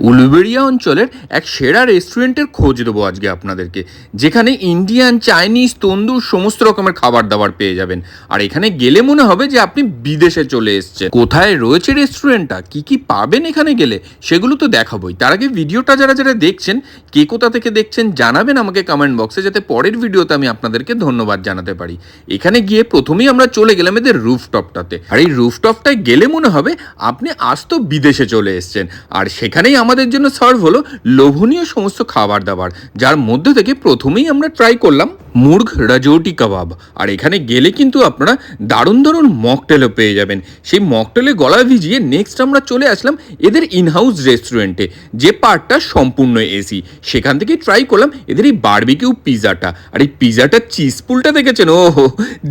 উলুবেড়িয়া অঞ্চলের এক সেরা রেস্টুরেন্টের খোঁজ দেবো আজকে আপনাদেরকে, যেখানে ইন্ডিয়ান চাইনিজ তন্দুর সমস্ত রকমের খাবার দাবার পেয়ে যাবেন। আর এখানে গেলে মনে হবে যে আপনি বিদেশে চলে এসেছেন। কোথায় রয়েছে রেস্টুরেন্টটা? কি কি পাবেন এখানে গেলে? সেগুলো তো দেখাবোই। তার আগে ভিডিওটা যারা যারা দেখছেন, কে কোথা থেকে দেখছেন জানাবেন আমাকে কমেন্ট বক্সে যাতে পরের ভিডিওতে আমি আপনাদেরকে ধন্যবাদ জানাতে পারি। এখানে গিয়ে প্রথমেই আমরা চলে গেলাম এদের রুফটপটাতে। আর এই রুফটপটায় গেলে মনে হবে আপনি আজ তো বিদেশে চলে এসেছেন। আর সেখানেই আমাদের জন্য সার্ভ হলো লোভনীয় সমস্ত খাবার দাবার, যার মধ্যে থেকে প্রথমেই আমরা ট্রাই করলাম মুর্গ রাজৌটি কাবাব। আর এখানে গেলে কিন্তু আপনারা দারুণ দারুণ মকটেলও পেয়ে যাবেন। সেই মকটেলে গলা ভিজিয়ে নেক্সট আমরা চলে আসলাম এদের ইনহাউস রেস্টুরেন্টে যে পার্টটা সম্পূর্ণ এসি সেখান থেকে ট্রাই করলাম এদের এই বারবিকিউ পিজাটা আর এই পিজাটার চিজ পুলটা দেখেছেন? ও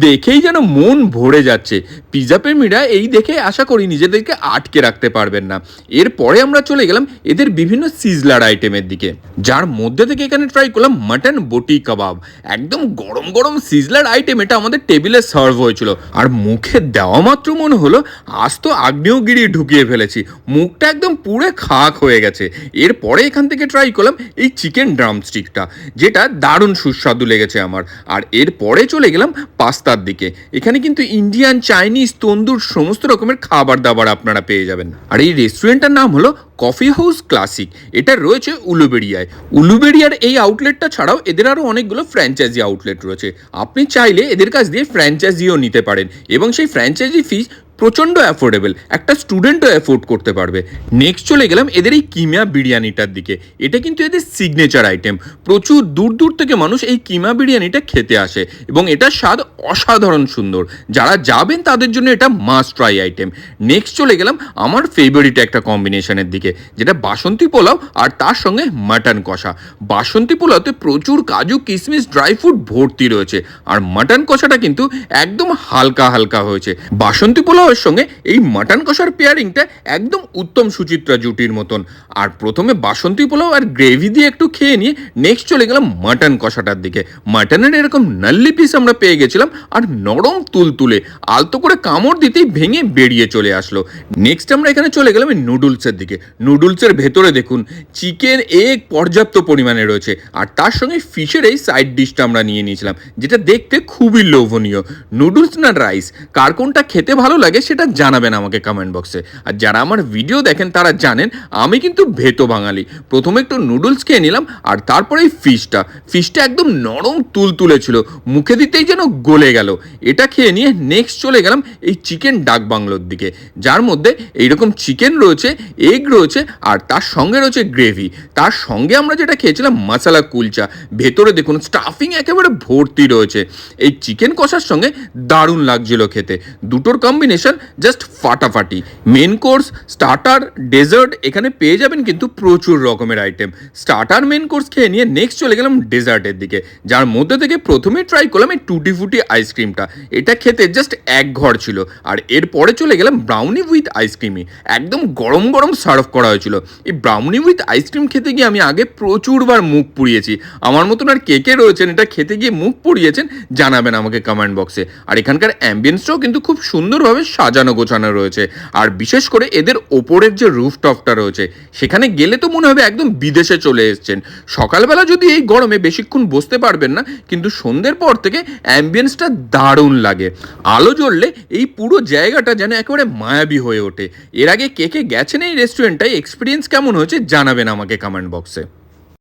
দেখেই যেন মন ভরে যাচ্ছে। পিজা প্রেমীরা এই দেখে আশা করি নিজেদেরকে আটকে রাখতে পারবেন না। এরপরে আমরা চলে গেলাম এদের বিভিন্ন সিজলার আইটেমের দিকে। যার মধ্যে থেকে এখানে ট্রাই করলাম মাটন বটি কাবাব। একদম গরম গরম সিজলার আইটেম এটা আমাদের টেবিলে সার্ভ হয়েছিল। আর মুখে দেওয়া মাত্র মনে হলো, আজ তো আগ্নেয়গিরি ঢুকিয়ে ফেলেছি। মুখটা একদম পুরো খাক হয়ে গেছে। এরপরে এখান থেকে ট্রাই করলাম এই চিকেন ড্রামস্টিকটা যেটা দারুণ সুস্বাদু লেগেছে আমার। আর এরপরে চলে গেলাম পাস্তার দিকে। এখানে কিন্তু ইন্ডিয়ান চাইনিজ তন্দুর, সমস্ত রকমের খাবার দাবার আপনারা পেয়ে যাবেন। আর এই রেস্টুরেন্টটার নাম হলো কফি হাউস ক্লাসিক এটা রয়েছে উলুবেড়িয়ায়। উলুবেড়িয়ার এই আউটলেটটা ছাড়াও এদের আরও অনেকগুলো ফ্র্যাঞ্চাইজি আউটলেট রয়েছে। আপনি চাইলে এদের কাছ দিয়ে ফ্র্যাঞ্চাইজিও নিতে পারেন। এবং সেই ফ্র্যাঞ্চাইজি ফিস প্রচণ্ড অ্যাফোর্ডেবল একটা স্টুডেন্টও অ্যাফোর্ড করতে পারবে। নেক্সট চলে গেলাম এদের এই কিমা বিরিয়ানিটার দিকে। এটা কিন্তু এদের সিগনেচার আইটেম প্রচুর দূর দূর থেকে মানুষ এই কিমা বিরিয়ানিটা খেতে আসে এবং এটার স্বাদ অসাধারণ সুন্দর। যারা যাবেন তাদের জন্য এটা মাস্ট ট্রাই আইটেম নেক্সট চলে গেলাম আমার ফেভারিট একটা কম্বিনেশনের দিকে, যেটা বাসন্তী পোলাও আর তার সঙ্গে মাটন কষা। বাসন্তী পোলাওতে প্রচুর কাজু কিশমিশ ড্রাই ফ্রুট ভর্তি রয়েছে। আর মাটন কষাটা কিন্তু একদম হালকা হালকা হয়েছে। বাসন্তী পোলাওয়ের সঙ্গে এই মাটন কষার পেয়ারিংটা একদম উত্তম সুচিত্রা জুটির মতন। আর প্রথমে বাসন্তী পোলাও আর গ্রেভি দিয়ে একটু খেয়ে নিয়ে নেক্সট চলে গেলাম মাটন কষাটার দিকে। মাটনের এরকম নাল্লি পিস আমরা পেয়ে গেছিলাম আর নরম তুলতুলে, আলতো করে কামড় দিতেই ভেঙে বেরিয়ে চলে আসলো। নেক্সট আমরা এখানে চলে গেলাম নুডলসের দিকে। নুডলসের ভেতরে দেখুন চিকেন এগ পর্যাপ্ত পরিমাণে রয়েছে। আর তার সঙ্গে ফিশের এই সাইড ডিশটা আমরা নিয়ে নিয়েছিলাম, যেটা দেখতে খুবই লোভনীয়। নুডলস না রাইস কার কোনটা খেতে ভালো লাগে সেটা জানাবেন আমাকে কমেন্ট বক্সে আর যারা আমার ভিডিও দেখেন, তারা জানেন, আমি কিন্তু ভেতো বাঙালি। প্রথমে একটু নুডলস খেয়ে নিলাম, আর তারপরে এই ফিশটা ফিশটা একদম নরম তুলতুলে ছিল, মুখে দিতেই যেন গলে গেল। এটা খেয়ে নিয়ে নেক্সট চলে গেলাম এই চিকেন ডাক বাংলোর দিকে, যার মধ্যে এইরকম চিকেন রয়েছে এগ রয়েছে, আর তার সঙ্গে রয়েছে গ্রেভি তার সঙ্গে আমরা যেটা খেয়েছিলাম মশালা কুলচা ভেতরে দেখুন স্টাফিং একেবারে ভর্তি রয়েছে। এই চিকেন কষার সঙ্গে দারুণ লাগছিল খেতে। দুটোর কম্বিনেশন জাস্ট ফাটাফাটি। মেন কোর্স স্টার্টার ডেজার্ট এখানে পেয়ে যাবেন কিন্তু প্রচুর রকমের আইটেম স্টার্টার মেন কোর্স খেয়ে নিয়ে নেক্সট চলে গেলাম ডেজার্টের দিকে। যার মধ্যে থেকে প্রথমে ট্রাই করলাম এই টুটি ফুটি আইসক্রিমটা এটা খেতে জাস্ট এক ঘর ছিল। আর এরপরে চলে গেলাম ব্রাউনি উইথ আইসক্রিমই একদম গরম গরম সার্ভ করা হয়েছিল। এই ব্রাউনি উইথ আইসক্রিম খেতে গিয়ে আমি আগে প্রচুরবার মুখ পুড়িয়েছি। আমার মতন আর কে কে রয়েছেন, এটা খেতে গিয়ে মুখ পুড়িয়েছেন, জানাবেন আমাকে কমেন্ট বক্সে আর এখানকার অ্যাম্বিয়েন্সটাও কিন্তু খুব সুন্দরভাবে সাজানো গোছানো রয়েছে। আর বিশেষ করে এদের ওপরের যে রুফটপটা রয়েছে, সেখানে গেলে তো মনে হবে একদম বিদেশে চলে এসছেন। সকালবেলা যদি এই গরমে বেশিক্ষণ বসতে পারবেন না, কিন্তু সন্ধ্যের পর থেকে অ্যাম্বিয়েন্সটা দারুণ লাগে। আলো জ্বললে এই পুরো জায়গাটা যেন একেবারে মায়াবী হয়ে ওঠে। এর আগে কে কে গেছেন এই রেস্টুরেন্টটায় এক্সপিরিয়েন্স কেমন হয়েছে? জানাবেন আমাকে কমেন্ট বক্সে